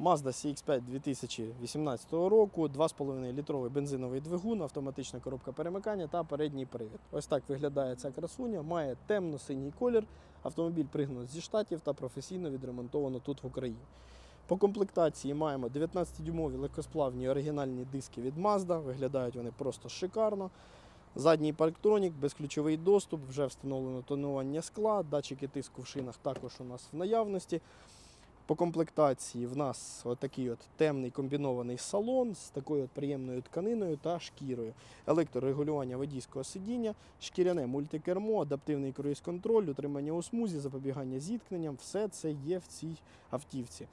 Mazda CX-5 2018 року, 2,5 літровий бензиновий двигун, автоматична коробка перемикання та передній привід. Ось так виглядає ця красуня. Має темно-синій колір. Автомобіль пригнано зі штатів та професійно відремонтовано тут в Україні. По комплектації маємо 19-дюймові легкосплавні оригінальні диски від Mazda. Виглядають вони просто шикарно. Задній парктронік, безключовий доступ, вже встановлено тонування скла, датчики тиску в шинах також у нас в наявності. По комплектації в нас отакий от темний комбінований салон з такою от приємною тканиною та шкірою. Електрорегулювання водійського сидіння, шкіряне мультикермо, адаптивний круїз-контроль, утримання у смузі, запобігання зіткненням. Все це є в цій автівці.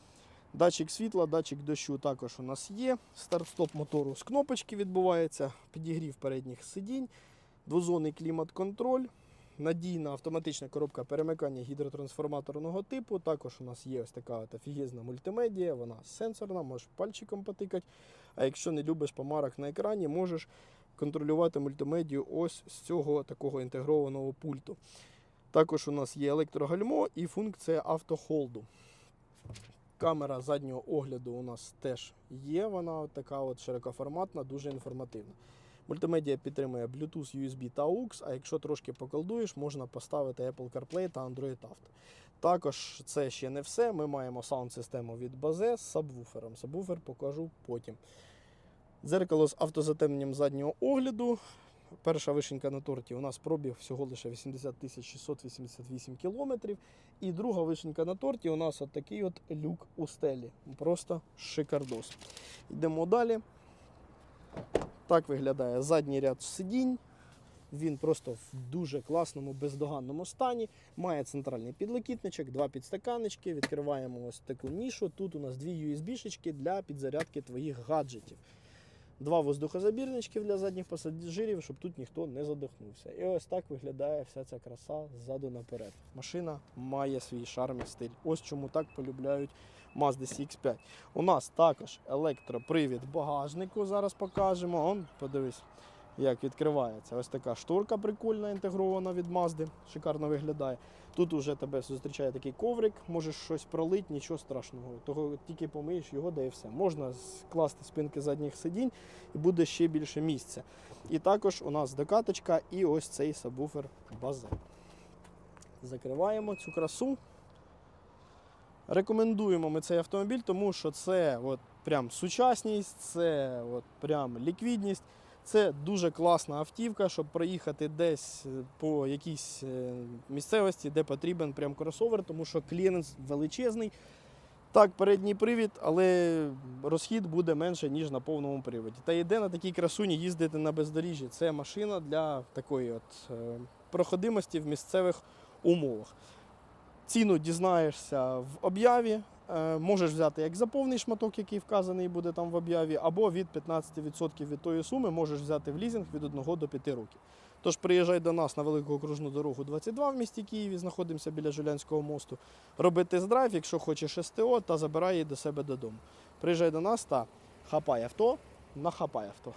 Датчик світла, датчик дощу також у нас є. Старт-стоп мотору з кнопочки відбувається, підігрів передніх сидінь, двозонний клімат-контроль, надійна автоматична коробка перемикання гідротрансформаторного типу. Також у нас є ось така от офігезна мультимедія, вона сенсорна, можеш пальчиком потикати. А якщо не любиш помарок на екрані, можеш контролювати мультимедію ось з цього такого інтегрованого пульту. Також у нас є електрогальмо і функція автохолду. Камера заднього огляду у нас теж є. Вона от така от широкоформатна, дуже інформативна. Мультимедіа підтримує Bluetooth, USB та AUX, а якщо трошки поколдуєш, можна поставити Apple CarPlay та Android Auto. Також це ще не все. Ми маємо саунд-систему від Bose з сабвуфером. Сабвуфер покажу потім. Дзеркало з автозатемненням заднього огляду. Перша вишенька на торті у нас пробіг всього лише 80 688 кілометрів. І друга вишенька на торті у нас от такий от люк у стелі. Просто шикардос. Йдемо далі. Так виглядає задній ряд сидінь. Він просто в дуже класному, бездоганному стані. Має центральний підлокітничок, два підстаканнички. Відкриваємо ось таку нішу. Тут у нас дві USB-шечки для підзарядки твоїх гаджетів. Два воздухозабірнички для задніх пасажирів, щоб тут ніхто не задихнувся. І ось так виглядає вся ця краса ззаду наперед. Машина має свій шарм і стиль. Ось чому так полюбляють Mazda CX-5. У нас також електропривід багажнику. Зараз покажемо. Он, подивись, як відкривається. Ось така шторка прикольна, інтегрована від Mazda. Шикарно виглядає. Тут уже тебе зустрічає такий коврик, можеш щось пролити, нічого страшного. Того тільки помиєш його, да і все. Можна скласти спинки задніх сидінь і буде ще більше місця. І також у нас докаточка і ось цей сабвуфер базе. Закриваємо цю красу. Рекомендуємо ми цей автомобіль, тому що це от прям сучасність, це от прям ліквідність. Це дуже класна автівка, щоб проїхати десь е, по якійсь е, місцевості, де потрібен прям кросовер, тому що кліренс величезний. Так, передній привід, але розхід буде менше, ніж на повному приводі. Та йде на такій красуні їздити на бездоріжжі. Це машина для такої от е, проходимості в місцевих умовах. Ціну дізнаєшся в об'яві. Е, Можеш взяти як за повний шматок, який вказаний буде там в об'яві, або від 15% від тої суми можеш взяти в лізинг від 1 до 5 років. Тож приїжджай до нас на велику окружну дорогу 22 в місті Києві, знаходимося біля Жулянського мосту. Роби тест-драйв, якщо хочеш СТО, та забирай її до себе додому. Приїжджай до нас та хапай авто, нахапай авто.